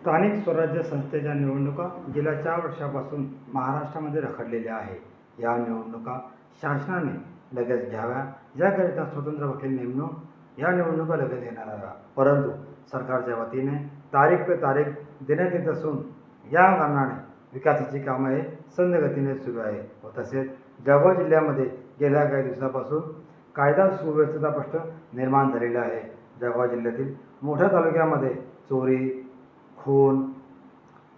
स्थानिक स्वराज्य संस्थेच्या निवडणुका गेल्या चार वर्षापासून महाराष्ट्रामध्ये रखडलेल्या आहे या निवडणुका शासनाने लगेच घ्याव्या याकरिता स्वतंत्र वकील नेमणूक या निवडणुका लगेच घेण्यात याव्या परंतु सरकारच्या वतीने तारीख पे तारीख देण्यात येत असून या कारणाने विकासाची कामं हे संद गतीने सुरू आहे व तसेच जळगाव जिल्ह्यामध्ये गेल्या काही दिवसापासून कायदा सुव्यवस्थेचा प्रश्न निर्माण झालेला आहे. जळगाव जिल्ह्यातील मोठ्या तालुक्यामध्ये चोरी खून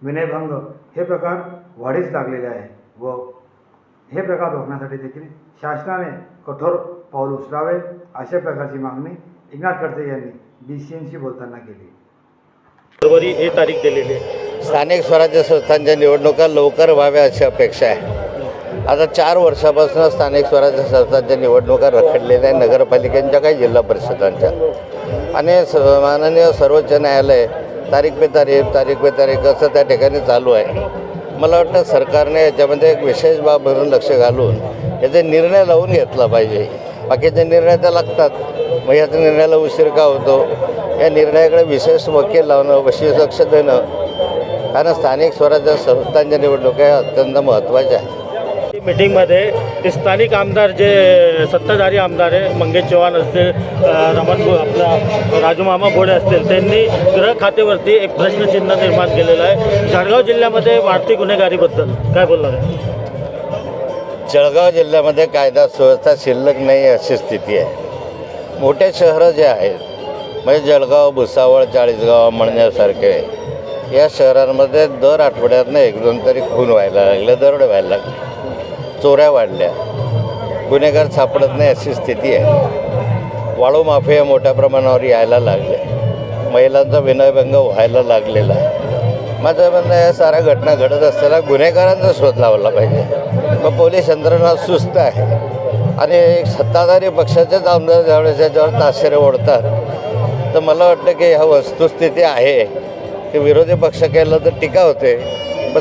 विनयभंग हे प्रकार वाढीस लागलेले आहे व हे प्रकार रोखण्यासाठी देखील शासनाने कठोर पाऊल उचलावे अशा प्रकारची मागणी एकनाथ खडसे यांनी बी सी एनशी बोलताना केली. फरवरी हे तारीख दिलेली आहे. स्थानिक स्वराज्य संस्थांच्या निवडणुका लवकर व्हाव्या अशी अपेक्षा आहे. आता चार वर्षापासून स्थानिक स्वराज्य संस्थांच्या निवडणुका रखडलेल्या नगरपालिकांच्या काही जिल्हा परिषदांच्या. आणि स माननीय सर्वोच्च न्यायालय तारीख पे तारीख तारीख पे तारीख असं त्या ठिकाणी चालू आहे. मला वाटतं सरकारने याच्यामध्ये एक विशेष बाब म्हणून लक्ष घालून याचे निर्णय लावून घेतला पाहिजे. बाकीचे निर्णय तर लागतात. मग याचा निर्णयाला उशीर का होतो? या निर्णयाकडे विशेष वकील लावणं विशेष लक्ष देणं कारण स्थानिक स्वराज्य संस्थांच्या निवडणुका ह्या अत्यंत महत्त्वाच्या आहेत. मीटिंगमध्ये ते स्थानिक आमदार जे सत्ताधारी आमदार आहे मंगेश चव्हाण असतील रमण आपला राजूमामा बोडे असतील त्यांनी गृह खातेवरती एक प्रश्नचिन्ह निर्माण केलेलं आहे. जळगाव जिल्ह्यामध्ये वाढती गुन्हेगारीबद्दल काय बोलणार आहे? जळगाव जिल्ह्यामध्ये कायदा सुव्यवस्था शिल्लक नाही अशी स्थिती आहे. मोठे शहरं जे आहेत म्हणजे जळगाव भुसावळ चाळीसगाव म्हणण्यासारखे या शहरांमध्ये दर आठवड्यातनं एक दोन तरी खून व्हायला लागले दरोडे व्हायला लागले. चोऱ्या वाढल्या. गुन्हेगार सापडत नाही अशी स्थिती आहे. वाळू माफिया मोठ्या प्रमाणावर यायला लागले महिलांचा विनयभंग व्हायला लागलेला. आहे माझं म्हणणं या साऱ्या घटना घडत असताना गुन्हेगारांचा शोध लावला पाहिजे. मग पोलीस यंत्रणा सुस्त आहे. आणि एक सत्ताधारी पक्षाचेच आमदार ज्यावेळेस याच्यावर ताशेरे ओढतात तर मला वाटतं की ह्या वस्तुस्थिती आहे. की विरोधी पक्ष केलं तर टीका होते.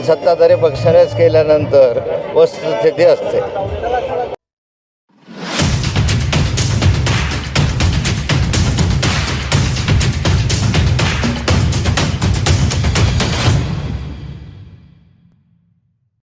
सत्ताधारी पक्षानेच केल्यानंतर वस्तुस्थिती असते.